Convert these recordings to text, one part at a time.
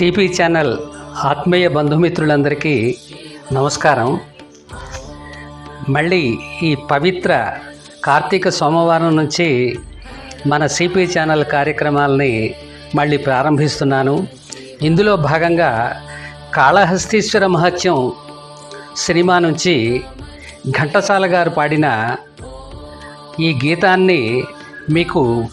TP channel ఆత్మీయ బంధుమిత్రులందరికీ నమస్కారం. మళ్ళీ ఈ పవిత్ర కార్తీక సోమవారం నుంచి మన సిపి ఛానల్ కార్యక్రమాలని మళ్ళీ ప్రారంభిస్తున్నాను. ఇందులో భాగంగా కాళహస్తీశ్వర మహత్యం సినిమా నుంచి ఘంటసాల గారు పాడిన ఈ గీతాన్ని మీకు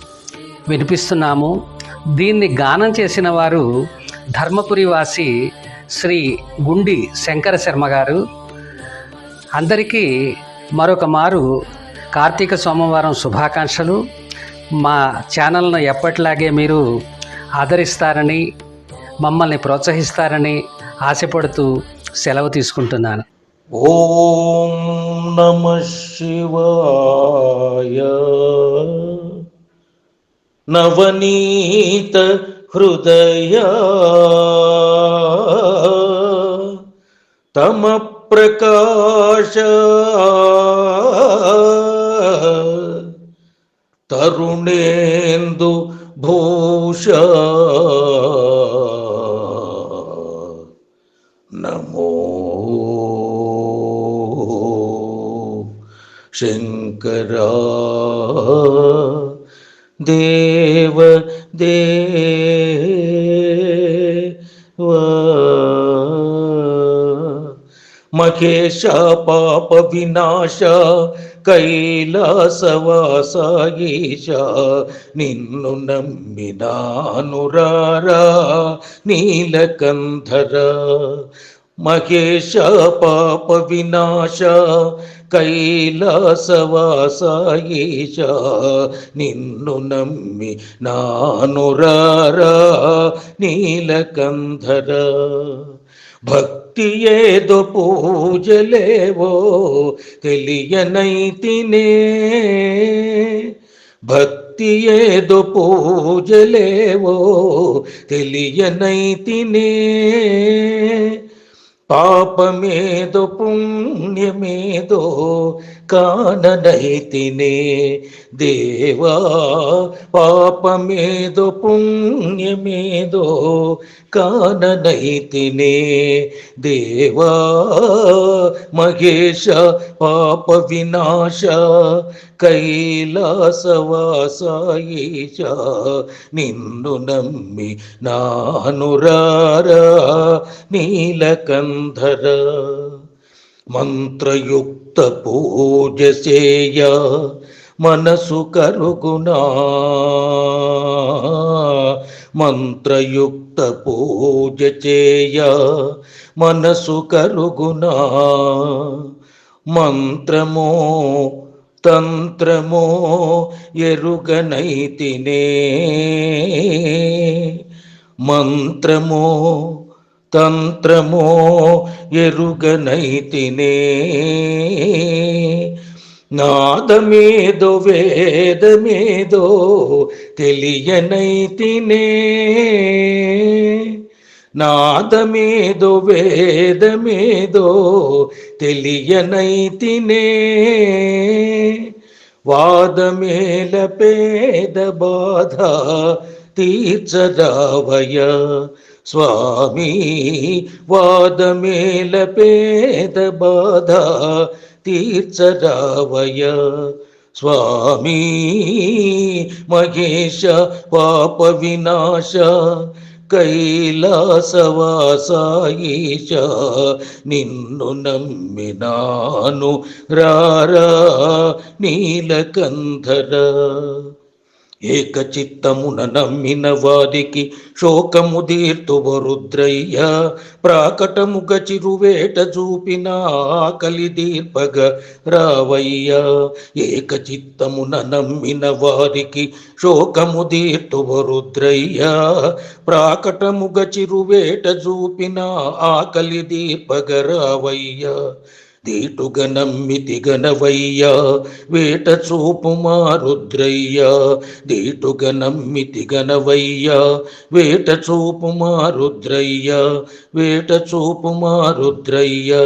వినిపిస్తున్నాము. దీన్ని గానం చేసిన వారు ధర్మపురి వాసి శ్రీ గుండి శంకర శర్మ గారు. అందరికీ మరొక మారు కార్తీక సోమవారం శుభాకాంక్షలు. మా ఛానల్ను ఎప్పటిలాగే మీరు ఆదరిస్తారని మమ్మల్ని ప్రోత్సహిస్తారని ఆశపడుతూ సెలవు తీసుకుంటున్నాను. ఓం నమ శివాయ. నవనీత హృదయ. తమ ప్రకాశ తరుణేందు భూష. నమో శంకరా. దేవ దేవ మహేష పాప వినాశ కైలాసవాసాగీశ నిన్ను నమ్మినానురారా నీలకంధరా మహేశ పాప వినాశ కైలాసవాస నిన్ను నమ్మి నానురారా నీలకంధర. భక్తి ఏదో పూజలేవో తెలియనైతినే. భక్తి ఏదో పూజలేవో తెలియనైతినే. పాపమేదో పుణ్యమేదో కాననైతినే. దేవా పాపమేదో పుణ్యమేదో కాననైతినే. దేవా మహేశ పాప వినాశ కైలాసవాసాయేష నిన్ను నమ్మి నానురారా నీలకంధర మంత్రయుక్త పూజ చేయ మనసు కరుగునా. మంత్రయుక్త పూజ చేయ మనసు కరుగునా. మంత్రమో తంత్రమో ఎరుగనైతినే మంత్రమో తంత్రమో ఎరుగనైతినే. నాదమేదో వేదమేదో తెలియనైతినే. నాదమేదో వేదమేదో తెలియనైతినే. వాదమేల పేద బాధ తీర్చదావయ స్వామి వాదమేల పేద బాధ తీర్చరావయ స్వామి మహేష పాప వినాశ కైలాసవాసాయిష నిన్ను నమ్మినాను రారా నీలకంధర ఏకచిత్తమున నమ్మిన వారికి శోకము దీర్తువ రుద్రయ్య. ప్రాకటముగ చిరువేట చూపిన ఆకలి దీర్పగ రావయ్య. ఏకచిత్తమున నమ్మిన వారికి శోకము దీర్తువ రుద్రయ్య. ప్రాకటముగ చిరువేట చూపిన ఆకలి దీర్పగ రావయ్య. దీటుగ నమ్మితి గనవయ్యా వేట చూపు మా రుద్రయ్యా. నమ్మితి గనవయ్యా వేట చూపు మారుద్రయ్యా వేట చూపు మారుద్రయ్యా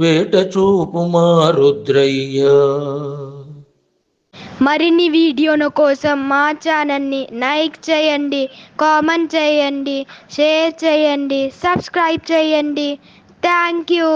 వేట చూపు మా మరిన్ని వీడియోల కోసం మా ఛానల్ని లైక్ చేయండి కామెంట్ చేయండి షేర్ చేయండి సబ్స్క్రైబ్ చేయండి. Thank you.